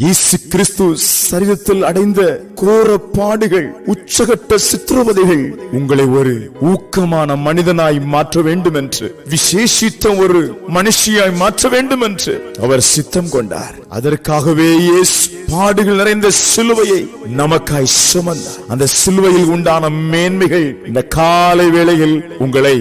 இயேசு கிறிஸ்து சரீரத்தில் அடைந்த கோர பாடுகள் உச்சகட்ட சித்திரவதைகள் உங்களை ஒரு ஊக்கமான மனிதனாய் மாற்ற வேண்டும் என்று விசேஷித்த ஒரு மனுஷியாய் மாற்ற வேண்டும் என்று அவர் சித்தம் கொண்டார். அதற்காகவே இயேசு பாடுகள் நிறைந்த சிலுவையை நமக்காய் சுமந்தார். அந்த சிலுவையில் உண்டான மேன்மைகள் இந்த காலை வேளையில் உங்களை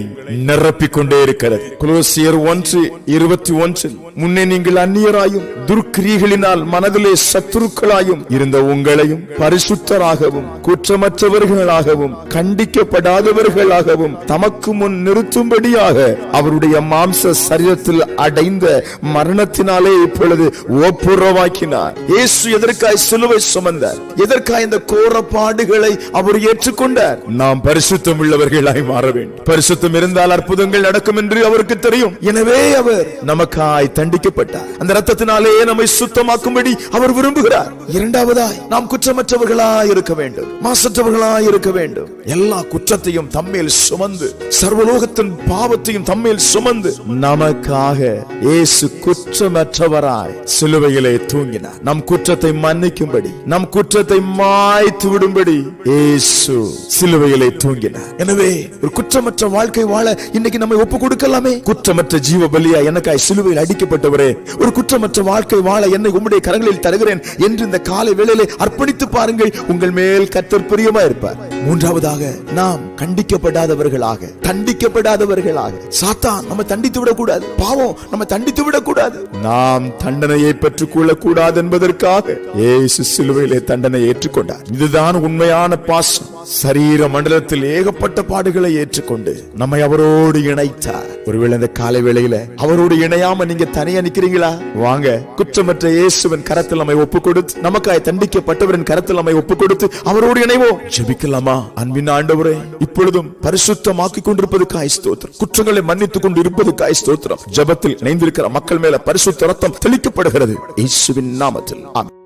நிரப்பிக் கொண்டே இருக்கிறது. குலோசியர் ஒன்று இருபத்தி ஒன்றில் முன்னே நீங்கள் அந்நியராயும் துர்க்கிரியைகளினால் மனதில் சத்துருக்களாயும் இருந்த உங்களையும் பரிசுத்தராகவும் குற்றமற்றவர்களாகவும் கண்டிக்கப்படாதவர்களாகவும் தமக்கு முன் நிறுத்தும்படியாக அவருடைய மாம்ச சரீரத்தில் அடைந்த மரணத்தினாலே இப்பொழுது ஒப்புரவாக்கினார். இயேசு எதற்காய் சிலுவை சுமந்தார்? எதற்காய் இந்த கோர பாடுகளை அவர் ஏற்றுக்கொண்டார்? நாம் பரிசுத்தம் உள்ளவர்களாய் மாற வேண்டும். பரிசுத்தம் இருந்தால் அற்புதங்கள் நடக்கும் என்று அவருக்கு தெரியும். எனவே அவர் நமக்காய் தண்டிக்கப்பட்டார். அந்த ரத்தத்தினாலே நம்மை சுத்தமாக்கும்படி அவர் விரும்புகிறார். இரண்டாவதாய் நாம் குற்றமற்றவர்களாய் இருக்க வேண்டும். மாசற்றவர்களாய் இருக்க வேண்டும். எல்லா குற்றத்தையும் தம்மேல் சுமந்து சர்வலோகத்தின் பாவத்தையும் தம்மேல் சுமந்து நமக்காக இயேசு குற்றமற்றவராய் சிலுவையிலே தூங்கினார். நம் குற்றத்தை மன்னிக்கும்படி நம் குற்றத்தை மாய்த்து விடும்படி இயேசு சிலுவையிலே தூங்கினார். எனவே ஒரு குற்றமற்ற வாழ்க்கை வாழ இன்னைக்கு நம்மை ஒப்பு கொடுக்கலாமே? குற்றமற்ற ஜீவ பலியா எனக்காய் சிலுவையில் அடிக்கப்பட்டவரே ஒரு குற்றமற்ற வாழ்க்கை வாழ என்னை உம்முடைய கரங்களில் தருகிறேன் என்று இந்த காலை வேளையிலே அர்ப்பணித்து பாருங்கள். உங்கள் மேல் கத்தர் பிரியமா இருப்பார். மூன்றாவதாக நாம் கண்டிக்கப்படாதவர்களாக தண்டிக்கப்படாதவர்களாக. சாத்தான் நம்ம தண்டித்து விடக்கூடாது. பாவம் நம்ம தண்டித்து விடக்கூடாது. நாம் தண்டனையை பெற்றுக் கொள்ளக்கூடாது என்பதற்காக ஏசு சிலுவையிலே தண்டனை ஏற்றுக்கொண்டார். இதுதான் உண்மையான பாசம். சரீர மண்டலத்தில் ஏகப்பட்ட பாடுகளை ஏற்றுக்கொண்டு நம்மை அவரோடு இணைத்தார். ஒருவேளை இந்த காலை வேளையில அவரோடு இணையாம நீங்க தனியா நிக்கிறீங்களா? வாங்க குற்றமற்ற இயேசுவின் கரத்தில் நம்மை ஒப்பு கொடுத்து நமக்காய் தண்டிக்கப்பட்டவரின் கரத்தில் நம்மை ஒப்பு கொடுத்து அவரோடு இணைவோம். ஜெபிக்கலாமா அன்பின் ஆண்டவரே இப்பொழுதும் பரிசுத்தமாக்கிக் கொண்டிருப்பது ஸ்தோத்திரம். குற்றங்களை மன்னித்துக் கொண்டு இருப்பதுக்காய் ஸ்தோத்திரம். ஜெபத்தில் இணைந்திருக்கிற மக்கள் மேல பரிசுத்த ரத்தம் தெளிக்கப்படுகிறது. இயேசுவின் நாமத்தில். ஆமென்.